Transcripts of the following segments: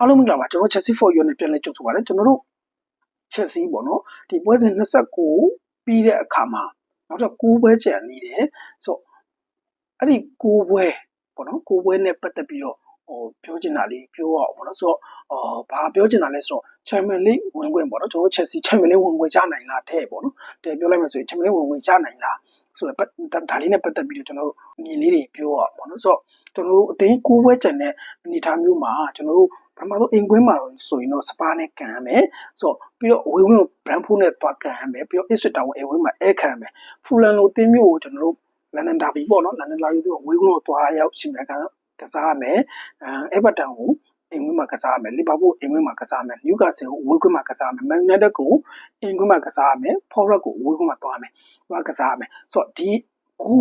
အားလုံးမင်္ဂလာပါကျွန်တော် Chelsea for you နဲ့ပြန်လည်ကြိုဆိုပါရစေကျွန်တော်တို့ Chelsea ပေါ့နော်ဒီပွဲစဉ်29ပြီးတဲ့အခါမှာနောက်တော့9ပွဲကျန်နေတယ်ဆိုတော့အဲ့ဒီ9ပွဲပေါ့နော်9ပွဲနဲ့ပတ်သက်ပြီးတော့ဟိုပြောချင်တာလေးပြောအောင်ပေါ့နော်ဆိုတော့အော်ဘာပြောချင်တာလဲဆိုတော့ Champions League ဝင်ခွင့်ပေါ့နော်ကျွန်တော် Chelsea Champions League ဝင်ခွင့်ရနိုင်လားတဲ့ပေါ့နော်တဲ့ပြောလိုက်မှဆိုရင် Champions League ဝင်ခွင့်ရနိုင်လားဆိုတော့ဒါလေးနဲ့ပတ်သက်ပြီးတော့ကျွန်တော်တို့အမြင်လေးတွေပြောအောင်ပေါ့နော်ဆိုတော့ကျွန်တော်တို့အသိ9ပွဲကျန်တဲ့အနေအထားမျိုးမှာကျွန်တော်တို့ ပထမဆုံးအိမ်ကွင်းမှာဆိုရင်တော့စပါးနဲ့ကန်ရမယ်ဆိုတော့ပြီးတော့အဝေးဝင်းကိုဘရန်ဖူးနဲ့တွားကန်ရမယ်ပြီးတော့အစ်ဆွစ်တောင်အိမ်ဝင်းမှာအဲခံရမယ်ဖူလန်လိုအသင်းမျိုးကိုကျွန်တော်တို့လန်ဒန်ဒါဘီပေါ့နော်လန်ဒန်ဒါဘီတို့အဝေးဝင်းကိုတွားရောက်ရှင်မြန်ကန်ကစားရမယ်အဲဗာတန်ကိုအိမ်ဝင်းမှာကစားရမယ်လီဗာပူးအိမ်ဝင်းမှာကစားရမယ်နျူကာဆယ်ကိုအဝေးကွင်းမှာကစားရမယ်မန်ယူနိုက်တက်ကိုအိမ်ကွင်းမှာကစားရမယ်ဖော်ရက်ကိုအဝေးကွင်းမှာတွားမယ်တွားကစားရမယ်ဆိုတော့ဒီကူ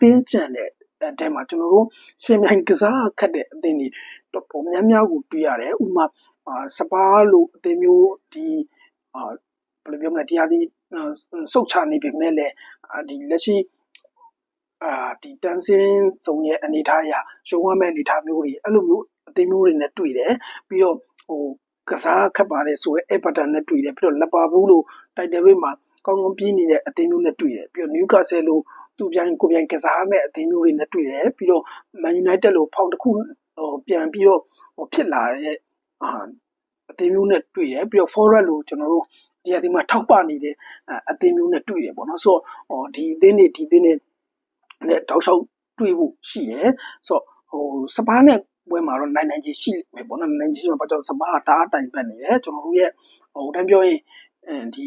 တင်းကျန်တဲ့အဲတဲမှာကျွန်တော်တို့ရှင်မြိုင်ကစားခတ်တဲ့အသင်းတွေ တော့ပုံများများကိုတွေ့ရတယ်ဥပမာစပါးလို့အသင်းမျိုးဒီအာဘယ်လိုပြောမလဲတရားဒီစုတ်ချနေပြီမဲ့လေဒီလက်ရှိအာဒီတန်းစင်းစုံရဲ့အနေထားအရရုံးရမဲ့အနေထားမျိုးတွေအဲ့လိုမျိုးအသင်းမျိုးတွေနဲ့တွေ့တယ်ပြီးတော့ဟိုကစားခတ်ပါတယ်ဆိုရဲအဲ့ပတန်နဲ့တွေ့တယ်ပြီးတော့လက်ပါဘူးလို့တိုက်တယ်ရိတ်မှာကောင်းကောင်းပြင်းနေတဲ့အသင်းမျိုးနဲ့တွေ့တယ်ပြီးတော့နျူကာဆယ်လို့သူပြိုင်ကိုပြိုင်ကစားမဲ့အသင်းမျိုးတွေနဲ့တွေ့တယ်ပြီးတော့မန်ယူနိုက်တက်လို့ဖောက်တစ်ခု ဟိုပြန်ပြီးတော့ဟိုဖြစ်လာတဲ့အာအသင်းမျိုးနဲ့တွေ့တယ်ပြီးတော့ forward လို့ကျွန်တော်တို့ဒီအသင်းမှာထောက်ပနေတဲ့အသင်းမျိုးနဲ့တွေ့တယ်ပေါ့နော်ဆိုတော့ဒီအသင်းတွေဒီအသင်းတွေနဲ့တောက်လျှောက်တွေ့ဖို့ရှိတယ်ဆိုတော့ဟိုစပါးနဲ့ပွဲမှာတော့နိုင်နိုင်ကြီးရှိမယ်ပေါ့နော်နိုင်ကြီးရှိမှာဘာကြောင့်စပါးကတားတိုင်ပတ်နေတယ်ကျွန်တော်တို့ရဲ့ဟိုတန်းပြောရင်အဲဒီ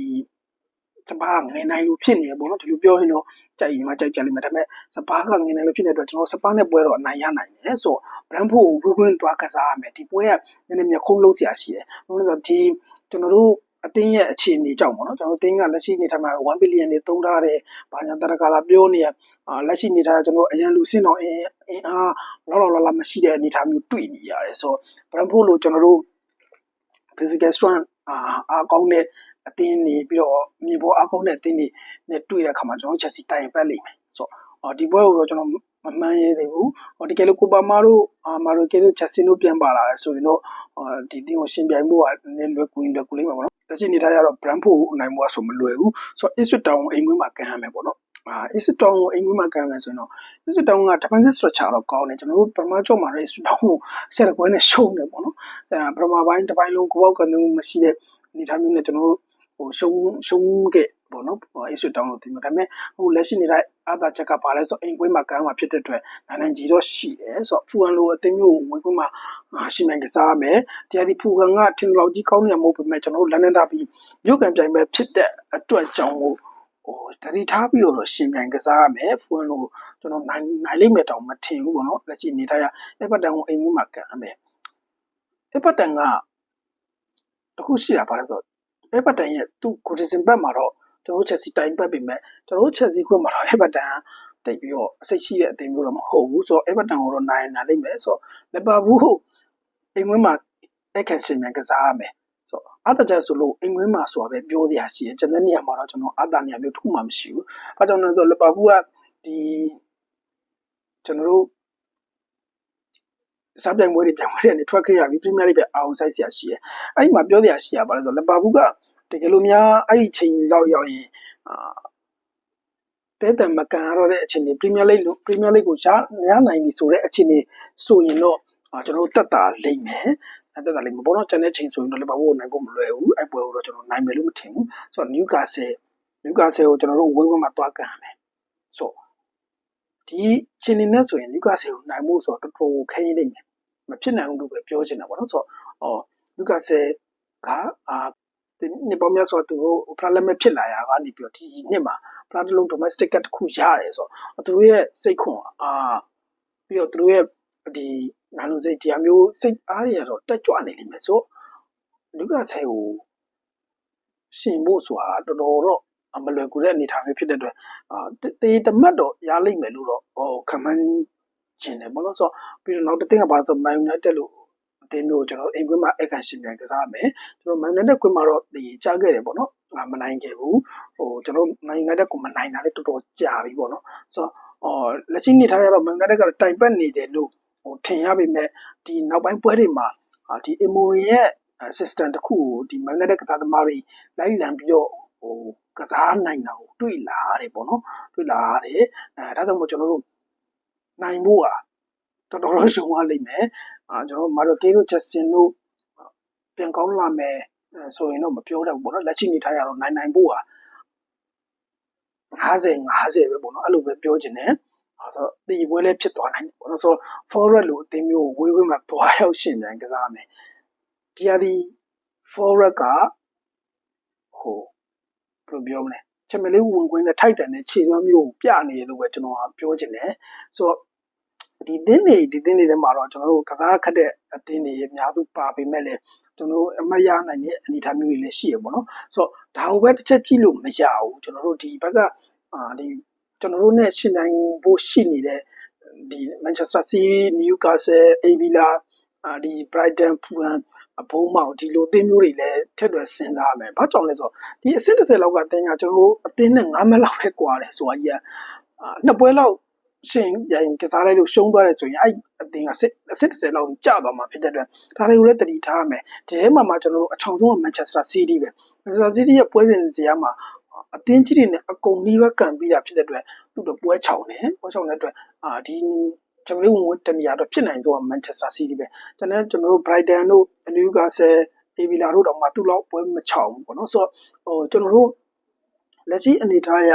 စပါးငယ်နိုင်လို့ဖြစ်နေရပေါ့နော်ဒီလိုပြောရင်တော့ကြိုက်ရင်မှကြိုက်ကြလိမ့်မယ်ဒါပေမဲ့စပါးကငယ်နိုင်လို့ဖြစ်နေတဲ့အတွက်ကျွန်တော်စပါးနဲ့ပွဲတော့အနိုင်ရနိုင်တယ်ဆိုတော့ဘရန်ဖို့ကိုဝေးဝင်းသွားကစားရမယ်ဒီပွဲကနည်းနည်းမြခုံးလုံးစရာရှိတယ်ဘာလို့လဲဆိုတော့ဒီကျွန်တော်တို့အတင်းရဲ့အခြေအနေကြောင့်ပေါ့နော်ကျွန်တော်တို့တင်းကလက်ရှိနေထိုင်မှာ1ဘီလီယံတွေသုံးထားတယ်။ဘာညာတရကာလာပြောနေရအာလက်ရှိနေထိုင်ကျွန်တော်အရန်လူစင်းတော့အင်းအင်းအားလောက်လောက်လာလာမရှိတဲ့အနေအထားမျိုးတွေ့နေရတယ်ဆိုတော့ဘရန်ဖို့လို့ကျွန်တော်တို့ physical strength အာအားကောင်းတဲ့ အတင်းနေပြီးတော့မြေပေါ်အားကောင်းတဲ့အတင်းတွေနဲ့တွေ့တဲ့အခါမှာကျွန်တော် Chelsea တိုင်ပတ်လိမ့်မယ်ဆိုတော့ဒီပွဲကိုတော့ကျွန်တော်မမှန်ရသေးဘူးဟိုတကယ်လို့ကိုပါမာတို့အာမာတို့ကဲလို့ချက်စင်တို့ပြန်ပါလာတယ်ဆိုရင်တော့ဒီတင်းကိုရှင်ပြိုင်မှုကနည်းလွယ်ကူရင်လွယ်ကူလိမ့်မယ်ပေါ့နော်တချိနေထားရတော့ brand ဖို့နိုင်မှုဆိုမလွယ်ဘူးဆိုတော့ Ipswich Town ကိုအိမ်ကွင်းမှာကန်ရမယ်ပေါ့နော်အာ Ipswich Town ကိုအိမ်ကွင်းမှာကန်ရမယ်ဆိုရင်တော့ Ipswich Town က defensive structure တော့ကောင်းတယ်ကျွန်တော်တို့ပထမကြော့မှာတော့ Ipswich Town ကိုဆက်ရကွဲနဲ့ရှုံးတယ်ပေါ့နော်အဲပထမပိုင်းတစ်ပိုင်းလုံးကိုပေါက်ကန်မှုမရှိတဲ့အနေအထားမျိုးနဲ့ကျွန်တော်တို့ ဟိုရှုံးရှုံးခဲ့ပေါ့နော်အိတ်ဆွတောင်းလို့တင်မှာဒါပေမဲ့ဟိုလက်ရှိနေတဲ့အာသာချက်ကပါလဲဆိုအိမ်ကွင်းမှာကမ်းမှာဖြစ်တဲ့အတွက်နိုင်နိုင်ကြီးတော့ရှိတယ်ဆိုတော့ဖူဟန်လိုအသင်းမျိုးဝင်ကွင်းမှာရှိနိုင်ကစားရမယ်တရားဒီဖူဟန်ကထင်လောက်ကြီးကောင်းနေမှာမဟုတ်ပေမဲ့ကျွန်တော်တို့လန်ဒန်ဒါဘီမြို့ကန်ပြိုင်ပွဲဖြစ်တဲ့အတွက်ကြောင့်ဟိုဟိုတတိထားပြီးတော့ရှင်ပြိုင်ကစားရမယ်ဖူဟန်လိုကျွန်တော်နိုင်နိုင်လိမ့်မယ်တောင်မထင်ဘူးပေါ့နော်လက်ရှိနေထားရအပတန်ကိုအိမ်ကွင်းမှာကမ်းရမယ်အပတန်ကတခုရှိတာပါလဲဆိုတော့ အဲဗာတန်ရဲ့သူ့ဂိုဒီဇင်ဘက်မှာတော့ကျွန်တော်ချက်စီတိုင်ပတ်ပြီမဲ့ကျွန်တော်ချက်စီခွင့်မှာတော့အဲဗာတန်တိတ်ပြီးတော့အစိတ်ရှိတဲ့အသင်းမျိုးတော့မဟုတ်ဘူးဆိုတော့အဲဗာတန်ကိုတော့နိုင်နိုင်လိမ့်မယ်ဆိုတော့လီဗာပူးအိမ်ဝင်းမှာအခက်ရှင်မြန်ကစားရမယ်ဆိုတော့အတကြဆိုလို့အိမ်ဝင်းမှာဆိုတာပဲပြောစရာရှိတယ်ကျွန်တဲ့နေရာမှာတော့ကျွန်တော်အတာနေရာမျိုးတစ်ခုမှမရှိဘူးအဲကြောင့်လဲဆိုလီဗာပူးကဒီကျွန်တော်တို့ စားပြိုင်ပွဲတွေပြိုင်ပွဲတွေကနေထွက်ခဲ့ရပြီးပရီးမီးယားလိပဲအောင်ဆိုင်စရာရှိတယ်။အဲ့ဒီမှာပြောစရာရှိရပါလဲဆိုတော့လီဗာပူးကတကယ်လို့များအဲ့ဒီချိန်လောက်ရောက်ရင်အာတဲတံမကန်ရတော့တဲ့အချိန်တွေပရီးမီးယားလိလို့ပရီးမီးယားလိကိုရရနိုင်ပြီဆိုတဲ့အချိန်တွေဆိုရင်တော့ကျွန်တော်တို့တက်တာလိမ့်မယ်။တက်တာလိမ့်မယ်ဘောတော့ကျန်တဲ့ချိန်ဆိုရင်တော့လီဗာပူးကိုနိုင်ဖို့မလွယ်ဘူး။အဲ့ပွဲကိုတော့ကျွန်တော်နိုင်မယ်လို့မထင်ဘူး။ဆိုတော့နျူကာဆယ်နျူကာဆယ်ကိုကျွန်တော်တို့ဝေးဝေးမှာသွားကန်ရမယ်။ဆိုဒီချင်းနေနဲ့ဆိုရင်နျူကာဆယ်ကိုနိုင်ဖို့ဆိုတော့တော်တော်ခဲရင်းလိမ့်မယ် မဖြစ်နိုင်ဘူးလို့ပဲပြောချင်တာပေါ့နော်ဆိုတော့ဟောလူကဆယ်ကအာဒီနှစ်ပေါင်းများစွာသူတို့ဖလားလက်မဲ့ဖြစ်လာရကနေပြီးတော့ဒီနှစ်မှာဖလားတစ်လုံး domestic ကတစ်ခုရတယ်ဆိုတော့သူတို့ရဲ့စိတ်ခွန်အာပြီးတော့သူတို့ရဲ့ဒီနာလုံးစိတ်တရားမျိုးစိတ်အားတွေကတော့တက်ကြွနေလိမ့်မယ်ဆိုလူကဆယ်ကိုရှင်ဖို့ဆိုတာတော်တော်တော့မလွယ်ကူတဲ့အနေအထားမျိုးဖြစ်တဲ့အတွက်အာတေးတမတ်တော့ရလိမ့်မယ်လို့တော့ဟောခံမှန်း ကျင်တယ်ဘောလို့ဆိုပြီးတော့နောက်တစ်သင်းကဘာလို့ဆို Man United လို့အသင်းမျိုးကျွန်တော်အိမ်ကွင်းမှာအခန့်ရှင်ပြန်ကစားမယ်ကျွန်တော် Man United ကွင်းမှာတော့ဒီကြားခဲ့တယ်ပေါ့နော်မနိုင်ခဲ့ဘူးဟိုကျွန်တော် Man United ကိုမနိုင်တာလည်းတော်တော်ကြာပြီပေါ့နော်ဆိုတော့အော်လက်ရှိနေထားရတော့ Man United ကတိုင်ပတ်နေတယ်လို့ဟိုထင်ရပေမဲ့ဒီနောက်ပိုင်းပွဲတွေမှာအာဒီ emory ရဲ့ system တစ်ခုကိုဒီ magnetic ကစားသမားတွေလိုက်လံပြီးတော့ဟိုကစားနိုင်တာကိုတွေ့လာရတယ်ပေါ့နော်တွေ့လာရတယ်အဲဒါကြောင့်မို့ကျွန်တော်တို့ နိုင်ဖို့ဟာတော်တော်တော့ရှုံးသွားလိမ့်မယ်အာကျွန်တော်မာရိုကေတို့ဂျက်ဆင်တို့ပြန်ကောင်းလာမယ်ဆိုရင်တော့မပြောတတ်ဘူးပေါ့နော်လက်ရှိနေထိုင်ရတော့နိုင်နိုင်ဖို့ဟာ50 50ပဲပေါ့နော်အဲ့လိုပဲပြောချင်တယ်ဆိုတော့ဒီပွဲလည်းဖြစ်သွားနိုင်တယ်ပေါ့နော်ဆိုတော့ forward လိုအသင်းမျိုးဝေးဝေးမှာသွားရောက်ရှင်ပြန်ကစားမယ်ဒီဟာဒီ forward ကဟိုဘယ်လိုပြောမလဲချက်မလေးဝင်ခွင့်နဲ့ထိုက်တန်တဲ့ခြေလွှမ်းမျိုးကိုပြနေလို့ပဲကျွန်တော်ကပြောချင်တယ်ဆိုတော့ ဒီသင်းတွေဒီသင်းတွေထဲမှာတော့ကျွန်တော်တို့ကစားခက်တဲ့အသင်းတွေအများစုပါပေမဲ့လည်းကျွန်တော်တို့အမတ်ရနိုင်တဲ့အနေအထားမျိုးတွေလည်းရှိရပေါ့နော်ဆိုတော့ဒါကိုပဲတစ်ချက်ကြည့်လို့မရဘူးကျွန်တော်တို့ဒီဘက်ကအာဒီကျွန်တော်တို့ ਨੇ ရှင်နိုင်ဖို့ရှိနေတဲ့ဒီ Manchester City, Newcastle, Avila အာဒီ Brighton, Fulham အဘုံမောင်ဒီလိုအသင်းမျိုးတွေလည်းထက်တွယ်စဉ်းစားရမယ်။ဘာကြောင့်လဲဆိုတော့ဒီအဆင့်30လောက်ကအသင်းကကျွန်တော်တို့အသင်းနဲ့9မက်လောက်ပဲကွာတယ်ဆိုတာကြီးကအာနှစ်ပွဲလောက် ရှင်ရင်ကစားလိုက်လို့ရှုံးသွားတယ်ဆိုရင်အဲ့အသင်းကအဆင့်အဆင့်30လောက်ကျသွားမှာဖြစ်တဲ့အတွက်ဒါတွေကိုလည်းတတိထားရမယ်။ဒီထဲမှာမှကျွန်တော်တို့အချောင်ဆုံးက Manchester City ပဲ။ Manchester City ရဲ့ပွဲစဉ်စရာမှာအသင်းကြီးတွေနဲ့အကုန်နှီးပဲကန်ပြီးတာဖြစ်တဲ့အတွက်သူတို့ပွဲချောင်တယ်။ပွဲချောင်တဲ့အတွက်အာဒီချမလေးဝင်ဝင်တနေရာတော့ဖြစ်နိုင်ဆုံးက Manchester City ပဲ။ဒါနဲ့ကျွန်တော်တို့ Brighton တို့ Newcastle Avila တို့တော့မှသူ့လောက်ပွဲမချောင်ဘူးပေါ့နော်။ဆိုတော့ဟိုကျွန်တော်တို့လက်ရှိအနေထားအရ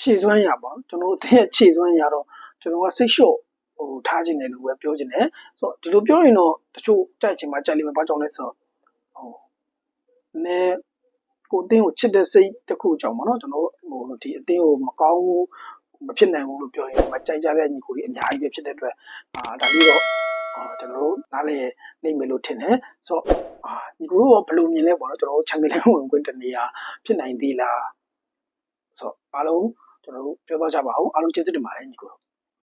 ခြေစွမ်းရပါတော့ကျွန်တော်တို့အသင်းရဲ့ခြေစွမ်းရတော့ကျွန်တော်ကစိတ်လျှော့ဟိုထားခြင်းတယ်လို့ပဲပြောခြင်းတယ်။ဆိုတော့ဒီလိုပြောရင်တော့တချို့ကြိုက်ချင်မှကြိုက်လိမ့်မယ်။ဘာကြောင့်လဲဆိုတော့ဟိုနည်းကိုအသင်းကိုချစ်တဲ့စိတ်တစ်ခုကြောင့်ပေါ့နော်ကျွန်တော်ဟိုဒီအသင်းကိုမကောင်းဘူးမဖြစ်နိုင်ဘူးလို့ပြောရင်မကြိုက်ကြတဲ့ညီကိုတွေအများကြီးပဲဖြစ်တဲ့အတွက်အာဒါလေးတော့အာကျွန်တော်တို့နားလေနေမယ်လို့ထင်တယ်ဆိုတော့အာညီကိုတို့ကဘယ်လိုမြင်လဲပေါ့နော်ကျွန်တော်တို့ချန်ပီယံဝင်ခွင့်တနေရာဖြစ်နိုင်သေးလား ဆိုတော့အားလုံးကျွန်တော်တို့ပြောတော့ကြပါဦးအားလုံးကျေးဇူးတင်ပါတယ်ညီကိုတို့